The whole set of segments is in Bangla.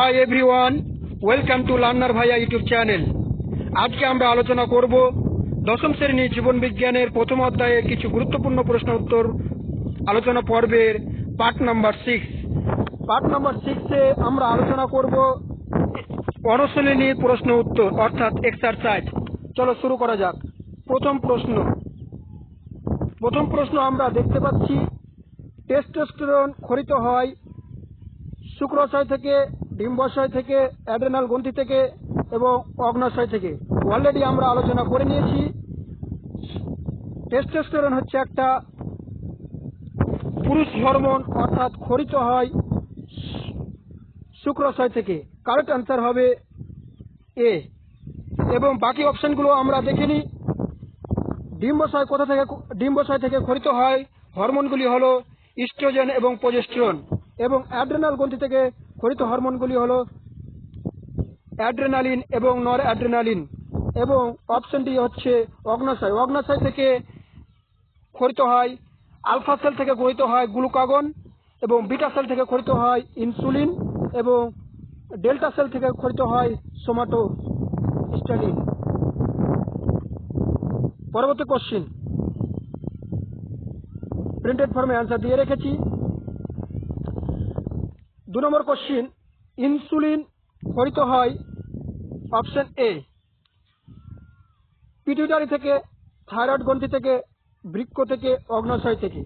Hi everyone welcome to learner Bhaiya YouTube channel আজকে আমরা আলোচনা করব দশম শ্রেণি জীবন বিজ্ঞানের প্রথম অধ্যায়ে কিছু গুরুত্বপূর্ণ প্রশ্ন উত্তর আলোচনা পর্বের part number six part number সিক্সে আমরা আলোচনা করব অনুশীলনীর প্রশ্ন উত্তর, অর্থাৎ এক্সারসাইজ চলো শুরু করা যাক। প্রথম প্রশ্ন। প্রথম প্রশ্ন আমরা দেখতে পাচ্ছি টেস্টোস্টেরন খরিত হয় শুক্রাশয় থেকে ডিম্বাশয় থেকে, অ্যাড্রেনাল গ্রন্থি থেকে এবং অগ্নাশয় থেকে। অলরেডি আমরা আলোচনা করে নিয়েছি। টেস্টোস্টেরন হচ্ছে একটা পুরুষ হরমোন অর্থাৎ খরিত হয় শুক্রাশয় থেকে। কারেক্ট অ্যান্সার হবে এ এবং বাকি অপশনগুলো আমরা দেখে নিই। ডিম্বাশয় কোথা থেকে, ডিম্বাশয় থেকে খরিত হয়? হরমোনগুলি হলো ইস্ট্রোজেন এবং প্রজেস্টেরন এবং অ্যাড্রেনাল গ্রন্থি থেকে খরিত হরমোনগুলি হলো অ্যাড্রেনালিন এবং নর অ্যাড্রেনালিন এবং অপশনটি হচ্ছে অগ্নাশয়। অগ্নাশয় থেকে খরিত হয়, আলফা সেল থেকে খরিত হয় গ্লুকাগন এবং বিটা সেল থেকে খরিত হয় ইনসুলিন এবং ডেল্টা সেল থেকে খরিত হয় সোমাটো স্টালিন পরবর্তী কোশ্চিন প্রিন্টেড ফর্মে অ্যান্সার দিয়ে রেখেছি। দু নম্বর কোশ্চিন ইনসুলিন খরিত হয় অপশন এ পিটুইটারি থেকে থাইরয়েড গ্রন্থি থেকে বৃক্ষ থেকে, অগ্নাশয় থেকে।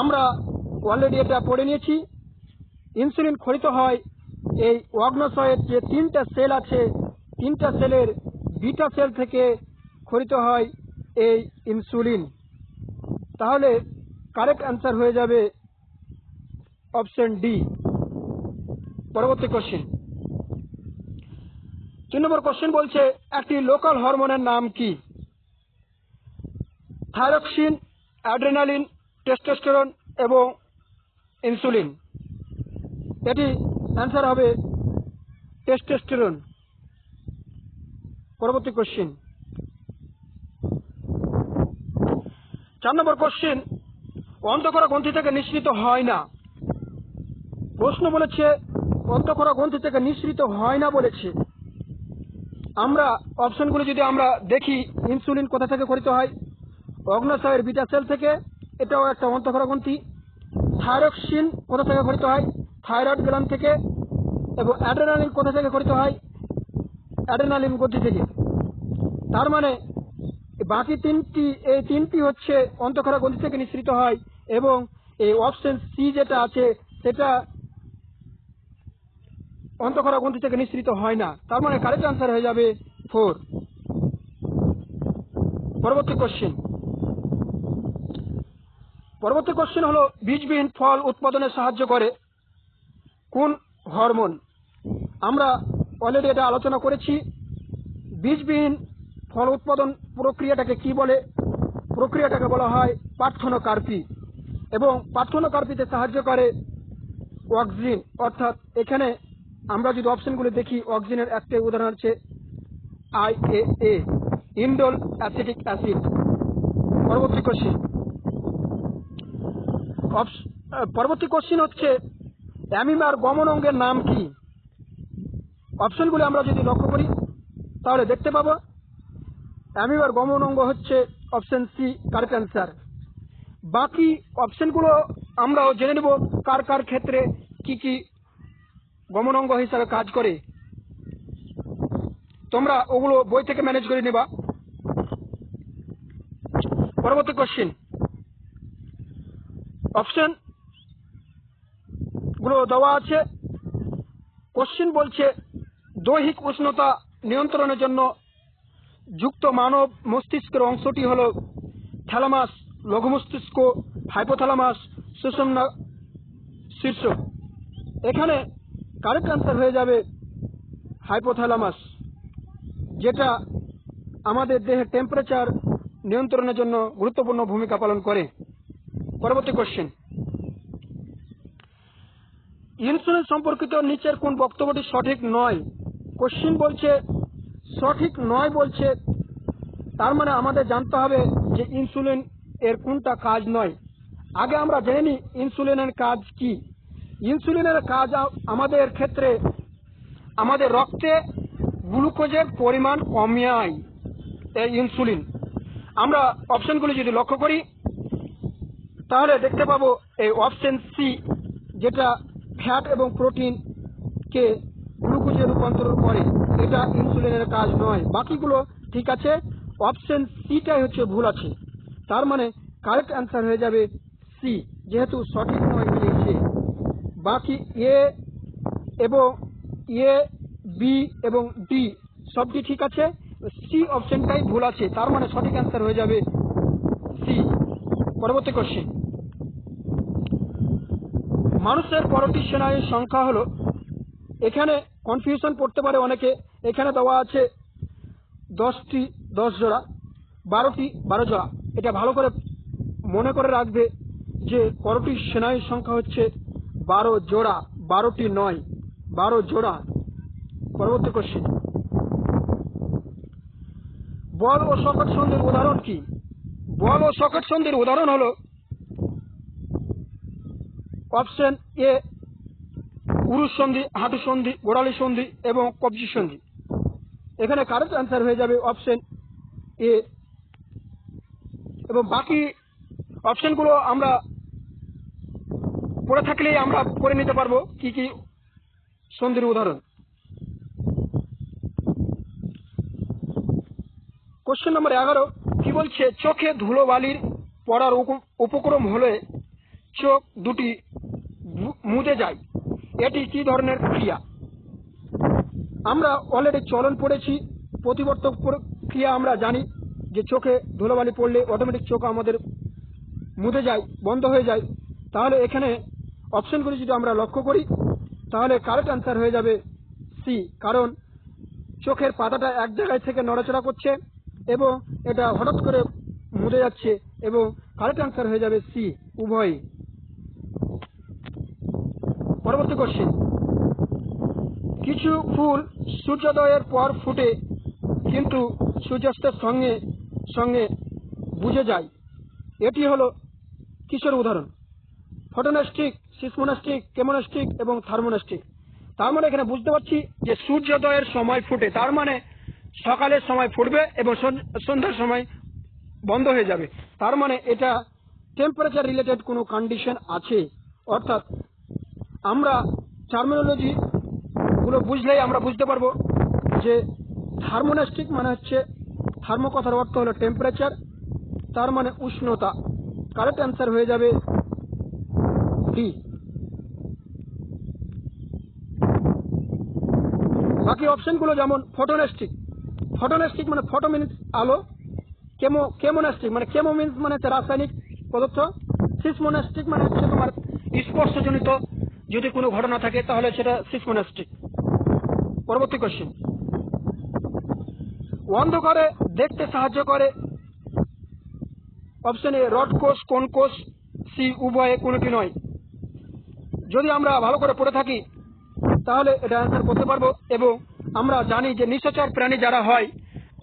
আমরা অলরেডি এটা পড়ে নিয়েছি। ইনসুলিন খরিত হয় এই অগ্নাশয়ের যে তিনটা সেল আছে, তিনটা সেলের বিটা সেল থেকে খরিত হয় এই ইনসুলিন তাহলে কারেক্ট অ্যান্সার হয়ে যাবে অপশন ডি পরবর্তী কোশ্চেন তিন নম্বর কোশ্চেন বলছে, একটি লোকাল হরমোনের নাম কি? থাইরক্সিন অ্যাড্রেনালিন টেস্টোস্টেরন এবং ইনসুলিন এটি অ্যান্সার হবে টেস্টোস্টেরন পরবর্তী কোশ্চেন চার নম্বর কোশ্চেন অন্তঃকরা গ্রন্থি থেকে নিঃসৃত হয় না। প্রশ্ন বলেছে অন্তঃকরা গ্রন্থি থেকে নিঃসৃত হয় না বলেছে। আমরা অপশনগুলো যদি আমরা দেখি, ইনসুলিন কোথা থেকে খরিত হয়? অগ্নাশয়ের বিটা সেল থেকে, এটাও একটা অন্তঃকরা গ্রন্থি। থাইরক্সিন কোথা থেকে খরিত হয়? থাইরয়েড গ্ল্যান্ড থেকে, এবং অ্যাড্রেনালিন কোথা থেকে খরিত হয়? অ্যাড্রেনালিন গ্রন্থি থেকে। তার মানে বাকি তিনটি, এই তিনটি হচ্ছে অন্তঃকরা গ্রন্থি থেকে নিঃসৃত হয়, এবং এই অপশন সি যেটা আছে, সেটা অন্তঃকরা গ্রন্থি থেকে নিঃসৃত হয় না। তার মানে কারেক্ট আনসার হয়ে যাবে ফোর পরবর্তী কোশ্চেন পরবর্তী কোশ্চেন হলো বীজবিহীন ফল উৎপাদনে সাহায্য করে কোন হরমোন? আমরা অলরেডি এটা আলোচনা করেছি। বীজবিহীন ফল উৎপাদন প্রক্রিয়াটাকে কি বলে? প্রক্রিয়াটাকে বলা হয় পার্থনোকার্পি এবং পার্থনোকার্পিতে সাহায্য করে অক্সিজেন অর্থাৎ এখানে আমরা যদি অপশনগুলো দেখি, অক্সিজেনের একটা উদাহরণ হচ্ছে I A A indole acetic acid. পরবর্তী কোশ্চিন পরবর্তী কোশ্চিন হচ্ছে অ্যামিমার গমন অঙ্গের নাম কি? অপশনগুলো আমরা যদি লক্ষ্য করি, তাহলে দেখতে পাবো, অ্যামিবার গমন অঙ্গ হচ্ছে অপশন সি কারেক্ট অ্যান্সার বাকি অপশনগুলো আমরাও জেনে নেব, কার কার ক্ষেত্রে কি কি গমন অঙ্গ হিসাবে কাজ করে। তোমরা ওগুলো বই থেকে ম্যানেজ করে নেবা। পরবর্তী কোশ্চিন অপশনগুলো দেওয়া আছে। কোশ্চিন বলছে, দৈহিক উষ্ণতা নিয়ন্ত্রণের জন্য যুক্ত মানব মস্তিষ্কের অংশটি হল থ্যালামাস লঘু মস্তিষ্ক হাইপোথ্যালামাস সুষমনা শীর্ষ এখানে কারেক্ট আনসার হয়ে যাবে হাইপোথ্যালামাস, যেটা আমাদের দেহের টেম্পারেচার নিয়ন্ত্রণের জন্য গুরুত্বপূর্ণ ভূমিকা পালন করে। পরবর্তী কোশ্চেন ইনসুলিন সম্পর্কিত নিচের কোন বক্তব্যটি সঠিক নয়? কোশ্চিন বলছে, সঠিক নয় বলছে, তার মানে আমাদের জানতে হবে যে ইনসুলিন এর কোনটা কাজ নয়। আগে আমরা জেনে নিই ইনসুলিনের কাজ কি। ইনসুলিনের কাজ আমাদের ক্ষেত্রে আমাদের রক্তে গ্লুকোজের পরিমাণ কমায় এই ইনসুলিন। আমরা অপশনগুলি যদি লক্ষ্য করি, তাহলে দেখতে পাবো এই অপশন সি যেটা ফ্যাট এবং প্রোটিনকে গ্লুকোজে রূপান্তর করে। এটা ইনসুলিনের কাজ নয়। বাকিগুলো ঠিক আছে। অপশন সিটাই হচ্ছে ভুল আছে। তার মানে কারেক্ট অ্যান্সার হয়ে যাবে সি যেহেতু সঠিক নয় দিয়েছে বাকি এ এবং এ, বি এবং ডি সবটি ঠিক আছে? সি অপশনটাই ভুল আছে, তার মানে সঠিক অ্যান্সার হয়ে যাবে সি। পরবর্তী কোশ্চেন মানুষের পরটি স্নায়ুর সংখ্যা হলো, এখানে কনফিউশন পড়তে পারে অনেকে, এখানে দেওয়া আছে দশটি দশ জোড়া, বারোটি বারো জোড়া। এটা ভালো করে মনে করে রাখবে যে পরটি স্নায়ুর সংখ্যা হচ্ছে বারো জোড়া, বারোটি নয়, বারো জোড়া। পরবর্তী কোশ্চেন বল ও সকট সন্ধির উদাহরণ কি? বল ও সকট সন্ধির উদাহরণ হলো অপশন এ পুরুষ সন্ধি, হাঁটু সন্ধি, গোড়ালি সন্ধি এবং কবজি সন্ধি। এখানে কারেক্ট অ্যান্সার হয়ে যাবে অপশন এ এবং বাকি অপশনগুলো আমরা পড়ে থাকলেই আমরা করে নিতে পারব। কি কি সন্ধির উদাহরণ? কোশ্চেন নম্বর এগারো। কি বলছে, চোখে ধুলোবালির পড়ার উপক্রম হলে চোখ দুটি মুদে যায়। এটি কি ধরনের ক্রিয়া? আমরা অলরেডি চলন পড়েছি, প্রতিবর্তক ক্রিয়া আমরা জানি যে চোখে ধুলোবালি পড়লে অটোমেটিক চোখ আমাদের মুদে যায়, বন্ধ হয়ে যায়। তাহলে এখানে অপশনগুলি যদি আমরা লক্ষ্য করি, তাহলে কারেক্ট অ্যান্সার হয়ে যাবে সি কারণ চোখের পাতাটা এক জায়গায় থেকে নড়াচড়া করছে এবং এটা হঠাৎ করে মুদে যাচ্ছে এবং কারেক্ট অ্যান্সার হয়ে যাবে সি উভয়ই। পরবর্তী কোশ্চেন কিছু ফুল সূর্যোদয়ের পর ফুটে, কিন্তু সূর্যাস্তের সঙ্গে সঙ্গে বুঝে যায়। এটি হলো কিসের উদাহরণ। ফটোনাস্টিক, সিসমোনাস্টিক, কেমোনাস্টিক এবং থার্মোনাস্টিক। তার মানে এখানে বুঝতে পারছি যে সূর্যোদয়ের সময় ফুটে, তার মানে সকালের সময় ফুটবে এবং সন- সন্ধ্যার সময় বন্ধ হয়ে যাবে। তার মানে এটা টেম্পারেচার রিলেটেড কোনো কন্ডিশন আছে। অর্থাৎ আমরা টার্মিনোলজি গুলো বুঝলেই আমরা বুঝতে পারব যে থার্মোনাস্টিক মানে হচ্ছে থার্মো কথার অর্থ হলো টেম্পারেচার তার মানে উষ্ণতা। কারেক্ট অ্যান্সার হয়ে যাবে ডি বাকি অপশনগুলো যেমন ফটোনাস্টিক ফটোনাস্টিক মানে ফটো মিনস আলো কেমো কেমোনাস্টিক মানে কেমো মিনস মানে হচ্ছে রাসায়নিক পদার্থ সিসমোনাস্টিক মানে হচ্ছে তোমার স্পর্শজনিত যদি কোনো ঘটনা থাকে তাহলে সেটা সিসমোনাস্টিক পরবর্তী কোশ্চেন অন্ধকারে দেখতে সাহায্য করে। অপশন এ রড কোষ কোন কোষ সি উভয়ে কোনটি নয়। যদি আমরা ভালো করে পড়ে থাকি, তাহলে এটা অ্যান্সার করতে পারব এবং আমরা জানি যে নিশাচর প্রাণী যারা হয়,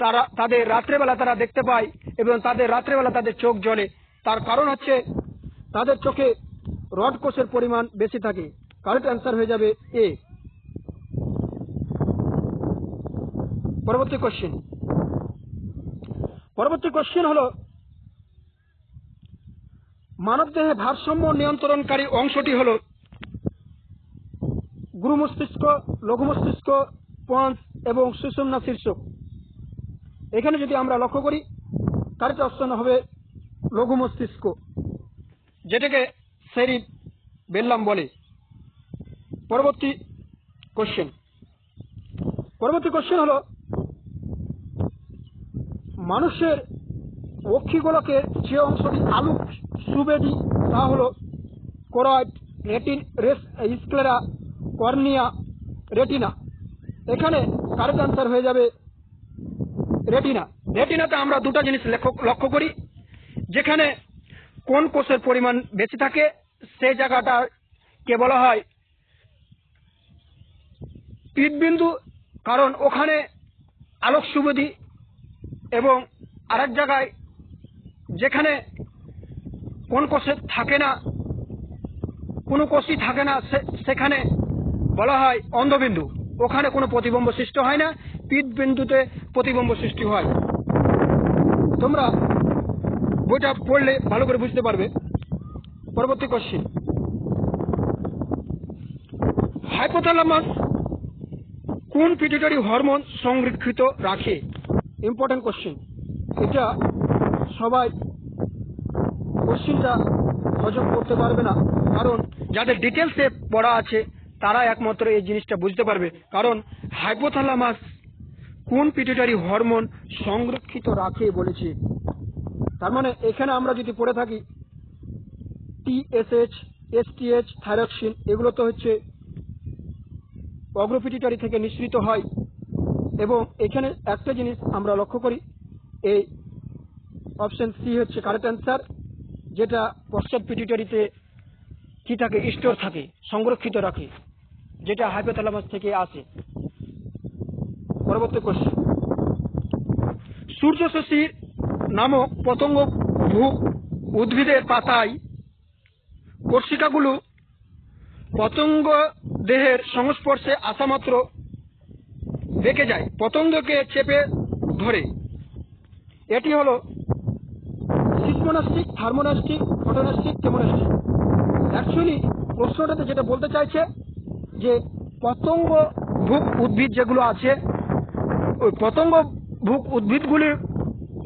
তারা, তাদের রাত্রেবেলা তারা দেখতে পায় এবং তাদের রাত্রেবেলা তাদের চোখ জ্বলে তার কারণ হচ্ছে তাদের চোখে রড কোষের পরিমাণ বেশি থাকে। কারেক্ট অ্যান্সার হয়ে যাবে এ পরবর্তী কোশ্চেন পরবর্তী কোশ্চেন হলো, মানবদেহে ভারসাম্য নিয়ন্ত্রণকারী অংশটি হলো গুরু মস্তিষ্ক লঘু মস্তিষ্ক পঞ্চ এবং সুষুম্না শীর্ষক। এখানে যদি আমরা লক্ষ্য করি কারেক্ট অপশন হবে লঘু মস্তিষ্ক যেটাকে সেরিপ বেল্লাম বলে। পরবর্তী কোশ্চেন পরবর্তী কোশ্চেন হলো, মানুষের অক্ষিগোলকের যে অংশটি আলু সুবেদি, তা হলো কোরয়েড রেটিন রেস স্ক্লেরা কর্নিয়া, রেটিনা। এখানে কারেক্ট আনসার হয়ে যাবে রেটিনা। রেটিনাতে আমরা দুটো জিনিস লক্ষ্য করি। যেখানে কোন কোষের পরিমাণ বেশি থাকে, সেই জায়গাটা কে বলা হয় পিটবিন্দু কারণ ওখানে আলোক সুবিধি এবং আরেক জায়গায় যেখানে কোন কোষে থাকে না, কোনো কোষই থাকে না সেখানে বলা হয় অন্ধবিন্দু। ওখানে কোনো প্রতিবম্ব সৃষ্টি হয় না পিত বিন্দুতে প্রতিবম্ব সৃষ্টি হয়। তোমরা বইটা পড়লে ভালো করে বুঝতে পারবে। পরবর্তী কোশ্চিন হাইপোথ্যালামাস কোন পিটুটারি হরমোন সংরক্ষিত রাখে? ইম্পর্টেন্ট কোশ্চিন এটা সবাই কোশ্চিনটা হজম করতে পারবে না, কারণ যাদের ডিটেলসে পড়া আছে তারা একমাত্র এই জিনিসটা বুঝতে পারবে। কারণ হাইপোথ্যালামাস কোন পিটুটারি হরমোন সংরক্ষিত রাখে বলেছে। তার মানে এখানে আমরা যদি পড়ে থাকি টিএসএইচ এসটিএইচ থাইরক্সিন এগুলো তো হচ্ছে অগ্রপিটিটারি থেকে নিঃসৃত হয়। এবং এখানে একটা জিনিস আমরা লক্ষ্য করি, এই অপশন সি হচ্ছে কারেক্ট অ্যান্সার যেটা পশ্চাৎ পিটিটারিতে কি থাকে? স্টোর থাকে, সংরক্ষিত রাখে। যেটা হাইপোথ্যালামাস থেকে আসে। পরবর্তী কোশ্চেন সূর্যশশীর নামক পতঙ্গ ভূ উদ্ভিদের পাতায় কোর্সিকাগুলো পতঙ্গ দেহের সংস্পর্শে আসা মাত্র বেঁকে যায়, পতঙ্গকে চেপে ধরে। এটি হলো seismonastic, thermonastic, photonastic chemonastic actually প্রশ্নটাতে যেটা বলতে চাইছে যে পতঙ্গ ভুক উদ্ভিদ যেগুলো আছে, ওই পতঙ্গ ভুক উদ্ভিদগুলির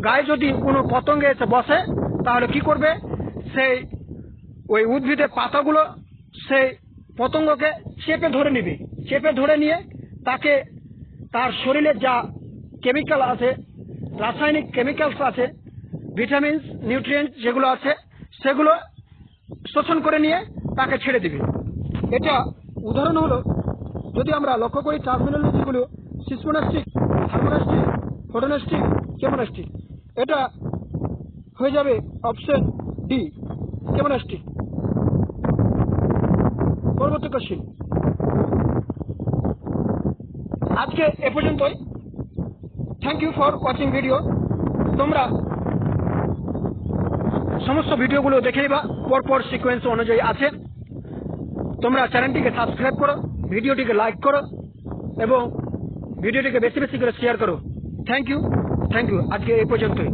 গায়ে যদি কোনো পতঙ্গে এসে বসে, তাহলে কি করবে? সেই ওই উদ্ভিদের পাতাগুলো সেই পতঙ্গকে চেপে ধরে নেবে। চেপে ধরে নিয়ে তাকে তার শরীরে যা কেমিক্যাল আছে, রাসায়নিক কেমিক্যালস আছে ভিটামিনস নিউট্রিয়েন্টস যেগুলো আছে, সেগুলো শোষণ করে নিয়ে তাকে ছেড়ে দিবে। এটা উদাহরণ হলো, যদি আমরা লক্ষ্য করি টার্মিনোলজিগুলো সিসমোনাস্টিক হারমোনাস্টিক ফটোনাস্টিক কেমোনাস্টিক এটা হয়ে যাবে অপশন ডি কেমোনাস্টিক পরবর্তী কোশ্চিন আজকে এ পর্যন্তই। Thank you for watching video তোমরা সমস্ত ভিডিওগুলো দেখে নিবা। পরপর সিকোয়েন্স অনুযায়ী আছে। তোমরা চ্যানেলটিকে সাবস্ক্রাইব করো, ভিডিওটিকে লাইক করো, এবং ভিডিওটিকে বেশি বেশি করে শেয়ার করো। থ্যাংক ইউ থ্যাংক ইউ আজকে এই পর্যন্তই।